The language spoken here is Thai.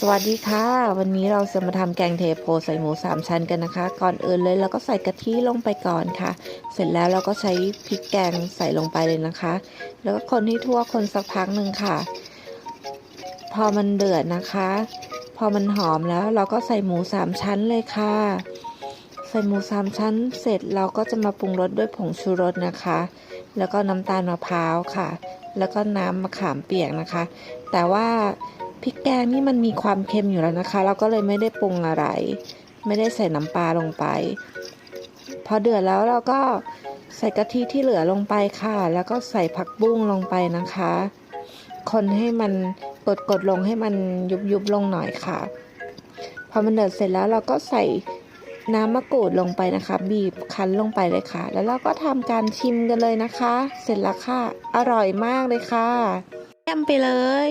สวัสดีค่ะ วันนี้เราจะมาทำแกงเทโพใส่หมูสามชั้นกันนะคะ ก่อนอื่นเลยเราก็ใส่กะทิลงไปก่อนค่ะ เสร็จแล้วเราก็ใช้พริกแกงใส่ลงไปเลยนะคะ แล้วก็คนให้ทั่วคนสักพักหนึ่งค่ะ พอมันเดือดนะคะ พอมันหอมแล้วเราก็ใส่หมูสามชั้นเลยค่ะ ใส่หมูสามชั้น เสร็จเราก็จะมาปรุงรสด้วยผงชูรสนะคะ แล้วก็น้ำตาลมะพร้าวค่ะ แล้วก็น้ำมะขามเปียกนะคะ แต่ว่า พริกแกงนี่มันมีความเค็มอยู่แล้วนะคะ เราก็เลยไม่ได้ปรุงอะไร ไม่ได้ใส่น้ำปลาลงไป พอเดือดแล้วเราก็ใส่กะทิที่เหลือลงไปค่ะ แล้วก็ใส่ผักบุ้งลงไปนะคะ คนให้มันกดกดๆลงให้มันยุบยุบๆลงหน่อยค่ะ พอมันเดือดเสร็จแล้วเราก็ใส่น้ำมะกรูดลงไปนะคะ บีบคั้นลงไปเลยค่ะ แล้วเราก็ทำการชิมกันเลยนะคะ เสร็จแล้วค่ะ อร่อยมากเลยค่ะแอมไปเลย